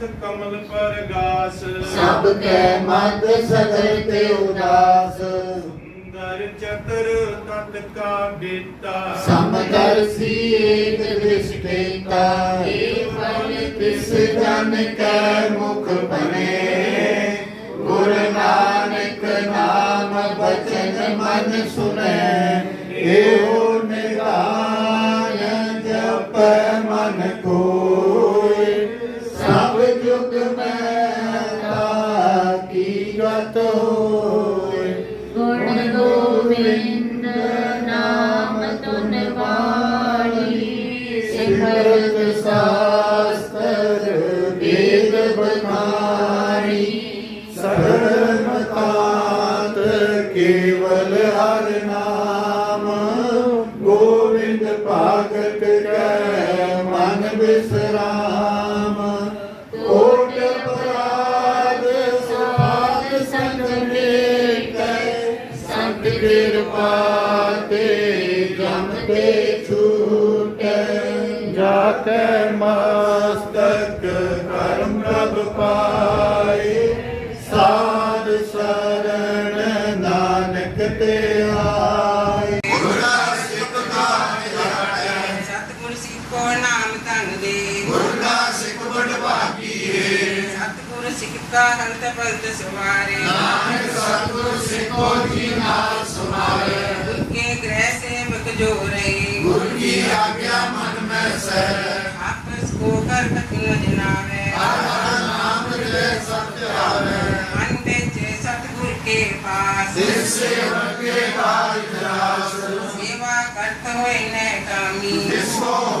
ਪਦਾਰਥ ਕਮਲ ਪਰਗਾਸ। ਸਭ ਕੈ ਮਦ ਸਗਲ ਤੇ ਉਦਾਸ। ਸੁੰਦਰ ਚਤਰ ਤਤ ਕਾ ਬੇਤਾ ਸਮਦਰਸੀ ਏਕ ਦ੍ਰਿਸ਼ਟੇਤਾ। ਏਵਨ ਤਿਸ ਜਨ ਕੈ ਮੁਖ ਬਨੇ ਗੁਰ ਨਾਨਕ ਨਾਮ ਬਚਨ ਮਨ ਸੁਨੈ ਗੋਬਿੰਦ ਨਾਮ ਤੁਨ ਵਾਲੀ ਸਿਮਰਤ ਸਾਸਤਰ ਵੇਦ ਬਖਾਰੀ ਸਰਮ ਕੇਵਲ ਹਰ ਨਾਮ ਗੋਵਿੰਦ ਭਾਗਤ ਕੈ ਮਨ ਬਿਸਰਾਮ ਬਲਤ ਸਵਾਰੇ ਨਾਨਕ ਸਤਿਗੁਰ ਸਿੱਖੋ ਜੀ ਨਾਲ ਸਮਾਰੇ ਗੁਰ ਕੇ ਗ੍ਰਹਿ ਸੇ ਮਕ ਜੋਰੇ ਗੁਰ ਕੀ ਆਗਿਆ ਮਨ ਮੈਂ ਸਹਿ ਆਪਸ ਕੋ ਕਰ ਕਤਿ ਜਨਾਵੇ ਹਰ ਹਰ ਨਾਮ ਲੈ ਸਤਿ ਆਵੇ ਮਨ ਵਿੱਚ ਸਤਿਗੁਰ ਕੇ ਪਾਸ ਸਿਰ ਸੇਵਕ ਕੇ ਬਾਜ ਦਰਾਸ ਸੇਵਾ ਕਰਤ ਹੋਏ ਨੇ ਕਾਮੀ ਜਿਸੋ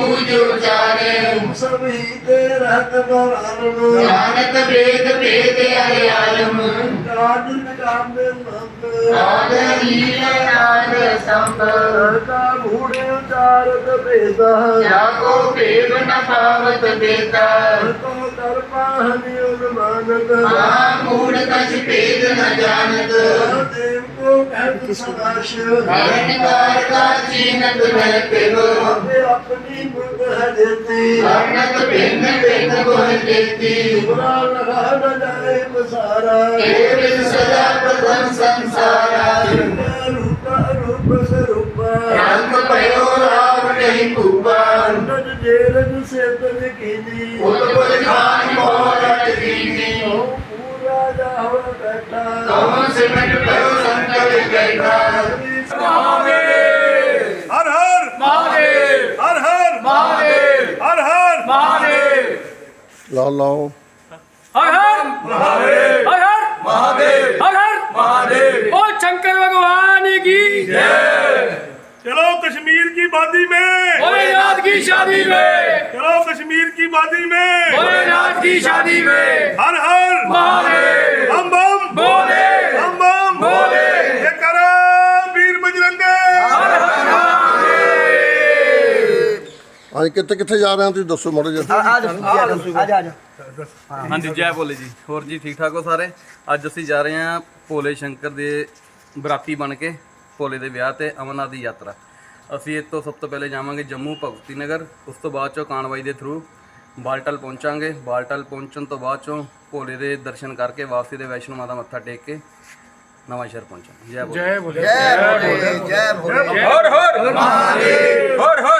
ਬੂਝ ਉਚਾਰੇ ਜਾਣਤ ਵੇਦ ਭੇਦ ਅਰਿਆਲਮ ਆਦ ਲੀਲ ਨਾਦ ਸੰਭ ਜਾ ਕੋ ਭੇਦ। ਨ ਪਾਵਤ ਬੇਤਾ ਆ ਮੂੜ ਕਛ ਭੇਦ ਨ ਜਾਣਤ। ਹਰਨ ਕਾਰ ਕਾ ਚੀਨਤ ਮੈਂ ਪਿਵ ਵਰਨਤ ਭਿੰਨ ਭਿੰਨ ਗੁਣ ਦੇਤੀ ਏ ਬਿਨ ਸਦਾ ਪ੍ਰਦਮ ਸੰਸਾਰਾ ਰੰਗ ਪਇਓ ਰਾਮ ਨਹੀਂ ਭੂਪਾ ਉਤਪਲ ਖਾਨ ਮੋਰਟ ਦੀਨੀ ਕੌਣ ਸਿਮਟ ਪਇਓ ਸੰਕਟ ਗੈਠਾ ਹਰ ਹਰ ਮਹਾਦੇਵ ਹਰ ਹਰ ਮਹਾਦੇਵ कौन हर हर महादेव हर हर महादेव हर हर महादेव लाओ लाओ हर हर महादेव हर हर महादेव हर हर महादेव ओ शंकर भगवान की चलो कश्मीर की वादी में भोलेनाथ की शादी में चलो कश्मीर की वादी में भोलेनाथ की शादी में हर हर महादेव ਹਾਂਜੀ ਕਿੱਥੇ ਕਿੱਥੇ ਜਾ ਰਹੇ ਹੋ ਤੁਸੀਂ? ਦੱਸੋ ਮੋੜੇ ਜੀ ਆ ਜਾ ਆ ਜਾ ਆ ਜਾ ਹਾਂਜੀ ਜੈ ਭੋਲੇ ਜੀ। ਹੋਰ ਜੀ ਠੀਕ ਠਾਕ ਹੋ ਸਾਰੇ? ਅੱਜ ਅਸੀਂ ਜਾ ਰਹੇ ਹਾਂ ਭੋਲੇ ਸ਼ੰਕਰ ਦੇ ਬਰਾਤੀ ਬਣ ਕੇ ਭੋਲੇ ਦੇ ਵਿਆਹ ਤੇ ਅਮਰਨਾਥ ਦੀ ਯਾਤਰਾ। ਅਸੀਂ ਇਹ ਤੋਂ ਸਭ ਤੋਂ ਪਹਿਲੇ ਜਾਵਾਂਗੇ ਜੰਮੂ ਭਗਤੀ ਨਗਰ ਉਸ ਤੋਂ ਬਾਅਦ ਚੋਂ ਕਾਨਵਾਈ ਦੇ ਥਰੂ ਬਾਲਟਲ ਪਹੁੰਚਾਂਗੇ। ਬਾਲਟਲ ਪਹੁੰਚਣ ਤੋਂ ਬਾਅਦ ਚੋਂ ਭੋਲੇ ਦੇ ਦਰਸ਼ਨ ਕਰਕੇ ਵਾਪਸੀ ਦੇ ਵੈਸ਼ਨੋ ਮਾਤਾ ਮੱਥਾ ਟੇਕ ਕੇ ਨਵਾਂ ਸ਼ਹਿਰ ਪਹੁੰਚਾਂਗੇ। ਜੈ ਭੋਲੇ। ਜੈ ਭੋਲੇ। ਜੈ ਭੋਲੇ। ਹਰ ਹਰ। ਮਹਾਦੇਵ। ਹਰ।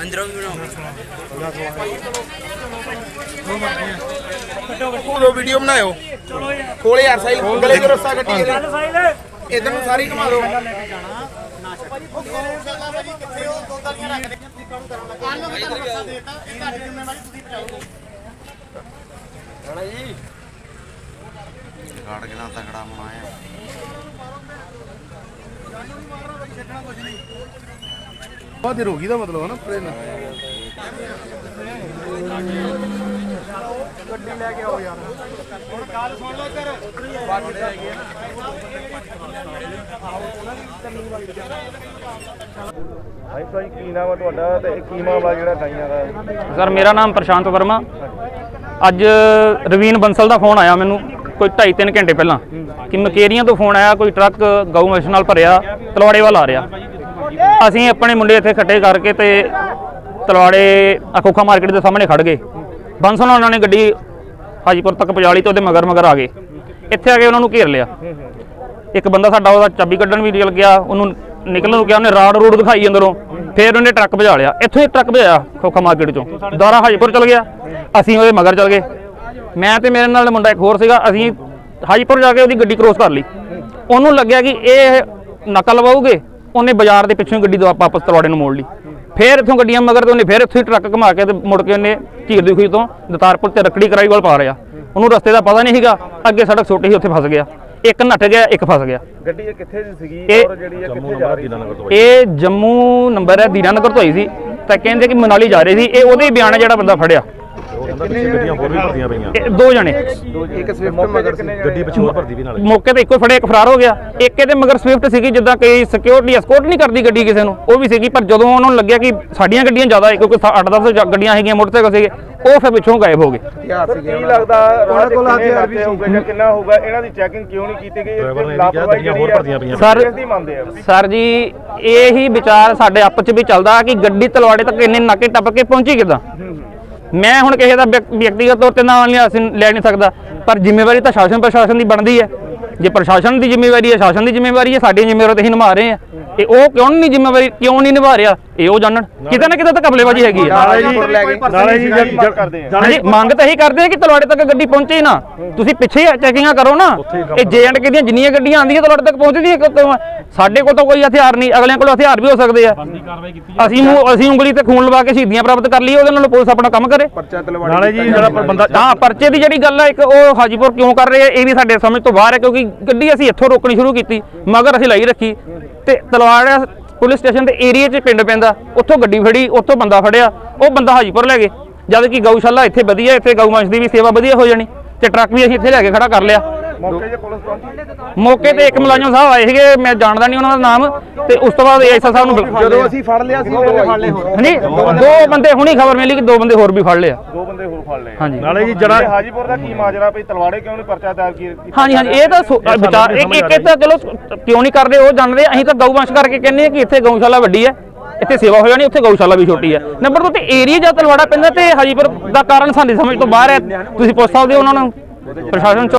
ਅੰਦਰੋਂ ਵੀ ਬਣਾਓ ਕੋਲੋ ਵੀਡੀਓ ਬਣਾਇਓ ਕੋਲੇ ਯਾਰ ਸਾਈ ਗਲੇ ਚ ਰੱਸਾ ਕੱਟੀ ਇਧਰ ਨੂੰ ਸਾਰੀ ਘੁਮਾ ਦਿਓ ਗਾੜ ਕੇ ਨਾ ਤਕੜਾ ਬਾਦੀ ਰੋਗੀ ਦਾ ਮਤਲਬ ਹੈ ਨਾ ਪਰੇ ਨਾ ਸਰ ਮੇਰਾ ਨਾਮ ਪ੍ਰਸ਼ਾਂਤ ਵਰਮਾ। ਅੱਜ ਰਵੀਨ ਬੰਸਲ ਦਾ ਫੋਨ ਆਇਆ ਮੈਨੂੰ ਕੋਈ 2.5 ਘੰਟੇ ਪਹਿਲਾਂ। ਕਿ ਮਕੇਰੀਆਂ ਤੋਂ ਫੋਨ ਆਇਆ ਕੋਈ ਟਰੱਕ ਗਊ ਮੱਛ ਨਾਲ ਭਰਿਆ ਤਲਵਾੜੇ ਵੱਲ ਆ ਰਿਹਾ। ਅਸੀਂ ਆਪਣੇ ਮੁੰਡੇ ਇੱਥੇ ਇਕੱਠੇ ਕਰਕੇ ਤੇ ਤਲਵਾੜੇ ਅਖੋਖਾ ਮਾਰਕੀਟ ਦੇ ਸਾਹਮਣੇ ਖੜ ਗਏ। ਬੰਸਲ ਨਾਲ ਉਹਨਾਂ ਨੇ ਗੱਡੀ ਹਾਜੀਪੁਰ ਤੱਕ ਪਹੁੰਚਾ ਲਈ ਤੇ ਉਹਦੇ ਮਗਰ ਮਗਰ ਆ ਗਏ। ਇੱਥੇ ਆ ਕੇ ਉਹਨਾਂ ਨੂੰ ਘੇਰ ਲਿਆ। ਇੱਕ ਬੰਦਾ ਸਾਡਾ ਉਹਦਾ ਚਾਬੀ ਕੱਢਣ ਵੀ ਨਿਕਲ ਗਿਆ, ਉਹਨੂੰ ਨਿਕਲਣ ਨੂੰ ਕਿਹਾ, ਉਹਨੇ ਰਾੜ ਰੂੜ ਦਿਖਾਈ ਅੰਦਰੋਂ। ਫਿਰ ਉਹਨੇ ਟਰੱਕ ਭਜਾ ਲਿਆ। ਇੱਥੋਂ ਹੀ ਟਰੱਕ ਭਜਾਇਆ ਖੋਖਾ ਮਾਰਕੀਟ ਚੋਂ। ਦੁਆਰਾ ਹਾਜੀਪੁਰ ਚਲ ਗਿਆ। ਅਸੀਂ ਉਹਦੇ ਮਗਰ ਚਲ ਗਏ। ਮੈਂ ਤੇ ਮੇਰੇ ਨਾਲ ਮੁੰਡਾ ਇੱਕ ਹੋਰ ਸੀਗਾ। ਅਸੀਂ ਹਾਜੀਪੁਰ ਜਾ ਕੇ ਉਹਦੀ ਗੱਡੀ ਕ੍ਰੋਸ ਕਰ ਲਈ। ਉਹਨੂੰ ਲੱਗਿਆ ਕਿ ਇਹ ਨਕਲ ਲਵਾਉਗੇ। ਉਹਨੇ ਬਾਜ਼ਾਰ ਦੇ ਪਿੱਛੋਂ ਗੱਡੀ ਦਵਾ ਵਾਪਸ ਤਲਵਾੜੇ ਨੂੰ ਮੋੜ ਲਈ। ਫਿਰ ਇੱਥੋਂ ਗੱਡੀਆਂ ਮਗਰ ਤੇ ਉਹਨੇ ਫਿਰ ਇੱਥੋਂ ਹੀ ਟਰੱਕ ਘੁਮਾ ਕੇ ਤੇ ਮੁੜ ਕੇ ਉਹਨੇ ਝੀਰ ਦੀ ਖੂਹੀ ਤੋਂ ਦਤਾਰਪੁਰ ਤੇ ਰੱਕੜੀ ਕਰਾਈ ਵੱਲ ਪਾ ਰਿਹਾ। ਉਹਨੂੰ ਰਸਤੇ ਦਾ ਪਤਾ ਨਹੀਂ ਸੀਗਾ ਅੱਗੇ ਸੜਕ ਛੋਟੀ ਸੀ ਉੱਥੇ ਫਸ ਗਿਆ। ਇੱਕ ਨੱਠ ਗਿਆ ਇੱਕ ਫਸ ਗਿਆ। ਗੱਡੀ ਇਹ ਕਿੱਥੇ ਦੀ ਸੀਗੀ? ਇਹ ਔਰ ਜਿਹੜੀ ਇਹ ਕਿੱਥੇ ਜਾ ਰਹੀ ਸੀ? ਇਹ ਜੰਮੂ ਨੰਬਰ ਹੈ ਦੀਨਾਨਗਰ ਤੋਂ ਆਈ ਸੀ। ਤਾਂ ਕਹਿੰਦੇ ਕਿ ਮਨਾਲੀ ਜਾ ਰਹੇ ਸੀ। ਇਹ ਉਹਦੇ ਹੀ ਬਿਆਨ ਹੈ ਜਿਹੜਾ ਬੰਦਾ ਫੜਿਆ। ਗੱਡੀਆਂ ਹੋਰ ਵੀ ਭਰਦੀਆਂ ਪਈਆਂ। ਇਹ ਦੋ ਜਣੇ। ਇੱਕ ਸਵਿਫਟ ਮਗਰ ਸੀ ਗੱਡੀ ਪਿੱਛੋਂ ਭਰਦੀ ਵੀ ਨਾਲ। ਮੌਕੇ ਤੇ ਇੱਕੋ ਫੜਿਆ ਇੱਕ ਫਰਾਰ ਹੋ ਗਿਆ। ਇੱਕ ਇਹਦੇ ਮਗਰ ਸਵਿਫਟ ਸੀਗੀ ਜਿੱਦਾਂ ਕਈ ਸਿਕਿਉਰਿਟੀ ਐਸਕੋਰਟ ਨਹੀਂ ਕਰਦੀ ਗੱਡੀ ਕਿਸੇ ਨੂੰ। ਉਹ ਵੀ ਸੀਗੀ ਪਰ ਜਦੋਂ ਉਹਨਾਂ ਨੂੰ ਲੱਗਿਆ ਕਿ ਸਾਡੀਆਂ ਗੱਡੀਆਂ ਜ਼ਿਆਦਾ ਹੈ ਕਿਉਂਕਿ 8-10 ਗੱਡੀਆਂ ਹੈਗੀਆਂ ਮੋਟਰਸਾਈਕਲ ਸੀਗੇ ਉਹ ਫਿਰ ਪਿੱਛੋਂ ਗਾਇਬ ਹੋ ਗਏ। ਕੀ ਲੱਗਦਾ ਉਹਨਾਂ ਕੋਲ ਹਥਿਆਰ ਵੀ ਹੋਊਗਾ ਜਾਂ ਕਿੰਨਾ ਹੋਊਗਾ ਇਹਨਾਂ ਦੀ ਚੈਕਿੰਗ ਕਿਉਂ ਨਹੀਂ ਕੀਤੀ ਗਈ? ਡਰਾਈਵਰ ਨੇ ਕਿਹਾ ਗੱਡੀਆਂ ਹੋਰ ਭਰਦੀਆਂ ਪਈਆਂ। ਸਰ ਦੀ ਮੰਨਦੇ ਆ। ਸਰ ਜੀ ਇਹੀ ਵਿਚਾਰ ਸਾਡੇ ਆਪਸ ਚ ਵੀ ਚੱਲਦਾ ਕਿ ਗੱਡੀ ਤਲਵਾੜੇ ਤੱਕ ਇੰਨੇ ਨਾਕੇ ਟੱਪ ਕੇ ਪਹੁੰਚੀ ਕਿਦਾਂ? ਮੈਂ ਹੁਣ ਕਿਸੇ ਦਾ ਵਿਅਕ- ਵਿਅਕਤੀਗਤ ਤੌਰ ਤੇ ਨਾਂ ਨਹੀਂ ਅਸੀਂ ਲੈ ਨਹੀਂ ਸਕਦਾ, ਪਰ ਜ਼ਿੰਮੇਵਾਰੀ ਤਾਂ ਸ਼ਾਸਨ ਪ੍ਰਸ਼ਾਸਨ ਦੀ ਬਣਦੀ ਹੈ। ਜੇ ਪ੍ਰਸ਼ਾਸਨ ਦੀ ਜ਼ਿੰਮੇਵਾਰੀ ਹੈ, ਸ਼ਾਸਨ ਦੀ ਜ਼ਿੰਮੇਵਾਰੀ ਹੈ ਸਾਡੀ ਜ਼ਿੰਮੇਵਾਰੀ ਤਾਂ ਅਸੀਂ ਨਿਭਾ ਰਹੇ ਹਾਂ। ਤੇ ਉਹ ਕਿਉਂ ਨਹੀਂ ਜ਼ਿੰਮੇਵਾਰੀ ਕਿਉਂ ਨਹੀਂ ਨਿਭਾ ਰਿਹਾ? ਇਹ ਉਹ ਜਾਣਨ। ਕਿਤੇ ਨਾ ਕਿਤੇ ਤਾਂ ਕਬਲੇਬਾਜ਼ੀ ਹੈਗੀ ਹੈ ਨਾਲੇ ਜੀ ਆ। ਹਾਂਜੀ ਮੰਗ ਤਾਂ ਇਹੀ ਕਰਦੇ ਆ ਕਿ ਤਲਵਾੜੇ ਤੱਕ ਗੱਡੀ ਪਹੁੰਚੇ ਹੀ ਨਾ। ਤੁਸੀਂ ਪਿੱਛੇ ਚੈਕਿੰਗਾਂ ਕਰੋ ਨਾ। ਇਹ ਜੇ ਐਂਡ ਕੇ ਦੀਆਂ ਜਿੰਨੀਆਂ ਗੱਡੀਆਂ ਆਉਂਦੀਆਂ ਤਲਵਾੜੇ ਤੱਕ ਪਹੁੰਚਦੀਆਂ ਕਿਉਂ? ਸਾਡੇ ਕੋਲ ਤਾਂ ਕੋਈ ਹਥਿਆਰ ਨਹੀਂ ਅਗਲਿਆਂ ਕੋਲ ਹਥਿਆਰ ਵੀ ਹੋ ਸਕਦੇ ਆ। ਅਸੀਂ ਅਸੀਂ ਉਂਗਲੀ ਤੇ ਖੂਨ ਲਵਾ ਕੇ ਸ਼ਹੀਦੀਆਂ ਪ੍ਰਾਪਤ ਕਰ ਲਈਏ ਉਹਦੇ ਨਾਲ ਪੁਲਿਸ ਆਪਣਾ ਕੰਮ ਕਰੇ। ਪਰਚਾ ਤਲਵਾੜੀ ਨਾਲੇ ਜੀ ਜਿਹੜਾ ਬੰਦਾ ਹਾਂ ਪਰਚੇ ਦੀ ਜਿਹੜੀ ਗੱਲ ਹੈ ਇੱਕ ਉਹ ਹਾਜੀਪੁਰ ਕਿਉਂ ਕਰ ਰਹੇ ਆ ਇਹ ਵੀ ਸਾਡੇ ਸਮਝ ਤੋਂ ਬਾਹਰ ਹੈ ਕਿਉਂਕਿ ਗੱਡੀ ਅਸੀਂ ਇੱਥੋਂ ਰੋਕਣੀ ਸ਼ੁਰੂ ਕੀਤੀ ਮਗਰ ਅਸੀਂ ਲਾਈ ਰੱਖੀ। ਤੇ ਤਲਵਾੜਾ ਪੁਲਿਸ ਸਟੇਸ਼ਨ ਦੇ ਏਰੀਆ 'ਚ ਪਿੰਡ ਪੈਂਦਾ, ਉੱਥੋਂ ਗੱਡੀ ਫੜੀ, ਉੱਥੋਂ ਬੰਦਾ ਫੜਿਆ, ਉਹ ਬੰਦਾ ਹਾਜੀਪੁਰ ਲੈ ਗਏ। ਜਦ ਕਿ ਗਊਸ਼ਾਲਾ ਇੱਥੇ ਵਧੀਆ, ਇੱਥੇ ਗਊ ਮੱਛ ਦੀ ਵੀ ਸੇਵਾ ਵਧੀਆ ਹੋ ਜਾਣੀ, ਤੇ ਟਰੱਕ ਵੀ ਅਸੀਂ ਇੱਥੇ ਲੈ ਕੇ ਖੜਾ ਕਰ ਲਿਆ। ਮੌਕੇ 'ਤੇ ਪੁਲਿਸ ਪਹੁੰਚੀ? ਮੌਕੇ ਤੇ ਇੱਕ ਮੁਲਾਜ਼ਮ ਸਾਹਿਬ ਆਏ ਸੀਗੇ ਮੈਂ ਜਾਣਦਾ ਨਹੀਂ ਉਹਨਾਂ ਦਾ ਨਾਮ ਤੇ ਉਸ ਤੋਂ ਬਾਅਦ ਐਸਾ ਸਾਹਿਬ ਨੂੰ ਜਦੋਂ ਅਸੀਂ ਫੜ ਲਿਆ ਸੀ ਉਦੋਂ ਫੜ ਲਏ ਹੋਰ ਹਾਂਜੀ ਦੋ ਬੰਦੇ ਹੁਣੀ ਖਬਰ ਮਿਲੀ ਕਿ ਦੋ ਬੰਦੇ ਹੋਰ ਵੀ ਫੜ ਲਿਆ ਦੋ ਬੰਦੇ ਹੋਰ ਫੜ ਲਏ ਹਾਂਜੀ। ਨਾਲੇ ਜੀ ਜਿਹੜਾ ਹਾਜੀਪੁਰ ਦਾ ਕੀ ਮਾਜਰਾ ਭਈ ਤਲਵਾੜੇ ਕਿਉਂ ਨਹੀਂ ਪਰਚਾ ਦਾਇਰ ਕੀ ਹਾਂਜੀ ਹਾਂਜੀ ਇਹ ਤਾਂ ਵਿਚਾਰ ਇੱਕ ਇੱਕ ਤਾਂ ਚਲੋ ਕਿਉਂ ਨਹੀਂ ਕਰਦੇ ਉਹ ਜਾਣਦੇ ਅਸੀਂ ਤਾਂ ਗਊ ਵੰਸ਼ ਕਰਕੇ ਕਹਿੰਦੇ ਆ ਕਿ ਇੱਥੇ ਗਊਸ਼ਾਲਾ ਵੱਡੀ ਹੈ ਇੱਥੇ ਸੇਵਾ ਹੋ ਜਾਣੀ ਉੱਥੇ ਗਊਸ਼ਾਲਾ ਵੀ ਛੋਟੀ ਹੈ। ਨੰਬਰ 2 ਤੇ ਏਰੀਆ ਜਾਂ ਤਲਵਾੜਾ ਪੈਂਦਾ ਤੇ ਹਾਜੀਪੁਰ ਦਾ ਕਾਰਨ ਸਾਡੀ ਸਮਝ ਤੋਂ ਬਾਹਰ ਹੈ। ਤੁਸੀਂ ਪੁੱਛ ਸਕਦੇ ਹੋ ਉਹਨਾਂ ਨੂੰ। ਪ੍ਰਸ਼ਾਸਨ ਚੋਂ